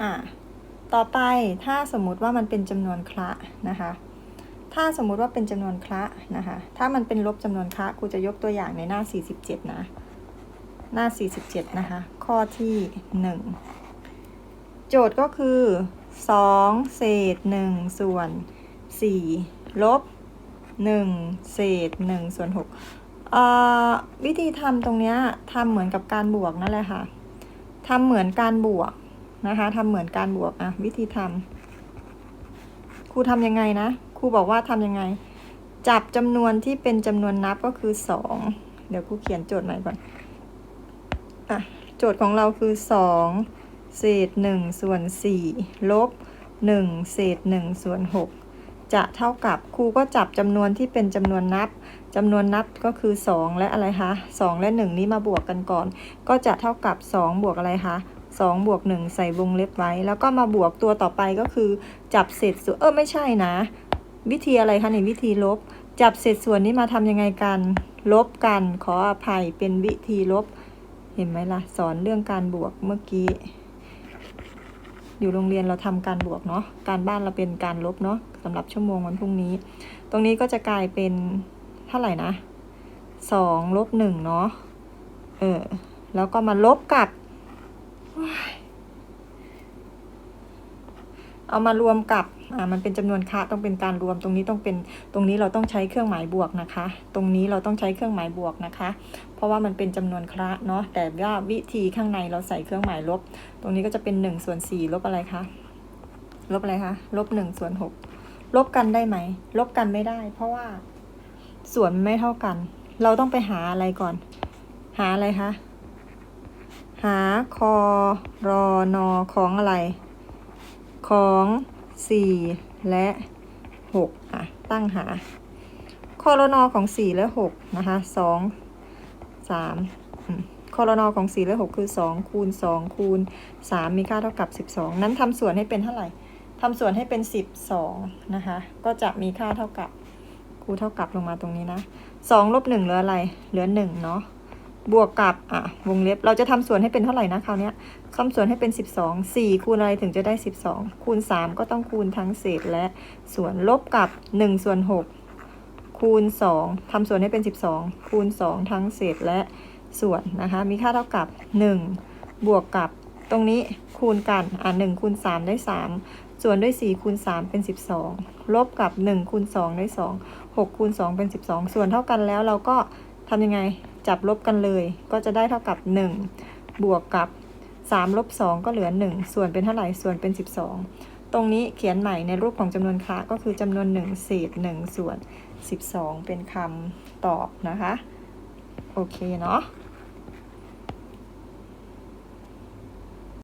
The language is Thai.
อ่าต่อไปถ้าสมมุติว่ามันเป็นจำนวนคละนะคะ ถ้าสมมุติว่าเป็นจำนวนคละนะคะ ถ้ามันเป็นลบจำนวนคละครูจะยกตัวอย่างในหน้า 47 นะ หน้า 47 นะคะ ข้อที่ 1 โจทย์ก็คือ 2 เศษ 1 ส่วน 4 ลบ 1 เศษ 1 ส่วน6วิธีทำตรงนี้ทำเหมือนกับการบวกนั่นแหละค่ะทำเหมือนการบวก นะคะทำเหมือนการบวกอะวิธีทำครูทำยังไงนะครูบอกว่าทำยังไง จับจำนวนที่เป็นจำนวนนับก็คือ2เดี๋ยวครูเขียนโจทย์ใหม่ก่อนอะโจทย์ของเราคือ2เศษ1ส่วน4ลบ1เศษ1ส่วน6จะเท่ากับครูก็จับจำนวนที่เป็นจำนวนนับจำนวนนับก็คือ 2 และอะไรคะ2และ 1 นี้มาบวกกันก่อน ก็จะเท่ากับ 2 บวกอะไรคะ 2บวก1ใส่วงเล็บไว้ แล้วก็มาบวกตัวต่อไปก็คือจับเศษส่วนเออไม่ใช่นะ วิธีอะไรคะในวิธีลบ จับเศษส่วนนี้มาทำยังไงกัน ลบกันขออภัยเป็นวิธีลบ เห็นไหมล่ะ สอนเรื่องการบวกเมื่อกี้ อยู่โรงเรียนเราทำการบวกเนาะการบ้านเราเป็นการลบเนาะสำหรับชั่วโมงวันพรุ่งนี้ ตรงนี้ก็จะกลายเป็นเท่าไหร่นะสองลบหนึ่งเนาะเออแล้วก็มาลบกับ เอามารวมกับอ่ามันเป็นจำนวนคะต้องเป็นการรวมตรงนี้ต้องเป็นตรงนี้เราต้องใช้เครื่องหมายบวกนะคะ ตรงนี้เราต้องใช้เครื่องหมายบวกนะคะ เพราะว่ามันเป็นจำนวนคะเนาะแต่ว่าวิธีข้างในเราใส่เครื่องหมายลบ ตรงนี้ก็จะเป็น1ส่วน4ลบอะไรคะลบอะไรคะลบ1ส่วน6ลบกันได้ไหมลบกันไม่ได้ เพราะว่าส่วนไม่เท่ากัน เราต้องไปหาอะไรก่อน หาอะไรคะ หาคอรอนอของอะไร ของสี่และหกอะ ตั้งหา คอรนอของสี่และหกนะคะสองสามคอรนอของสี่และหกคือสองคูณสองคูณสามมีค่าเท่ากับสิบสองนั้นทำส่วนให้เป็นเท่าไหร่ทำส่วนให้เป็นสิบสองนะคะ ก็จะมีค่าเท่ากับคูเท่ากับลงมาตรงนี้นะสองลบหนึ่งเหลืออะไร เหลือหนึ่งเนาะ บวกกับอะวงเล็บเราจะทำส่วนให้เป็นเท่าไหร่นะคราวนี้คำส่วนให้เป็น 12 4 คูณอะไรถึงจะได้ 12 คูณ 3 ก็ต้องคูณทั้งเศษและส่วนลบกับ1ส่วน6คูณ 2ทำส่วนให้เป็น 12 คูณ 2 ทั้งเศษและส่วนนะคะมีค่าเท่ากับ 1 บวกกับตรงนี้คูณกันอะ1คูณ3ได้ 3 ส่วนด้วย 4 คูณ 3 เป็น 12 ลบกับ 1 คูณ 2 ได้ 2 6 คูณ 2 เป็น 12 ส่วนเท่ากันแล้วเราก็ ทำยังไงจับลบกันเลย ก็จะได้เท่ากับ 1 บวกกับ 3 ลบ 2 ก็เหลือ 1 ส่วนเป็นเท่าไหร่ ส่วนเป็น 12 ตรงนี้เขียนใหม่ในรูปของจำนวนค่ะก็คือจำนวน1เศษ1ส่วน 12 เป็นคำตอบนะคะ โอเคเนาะ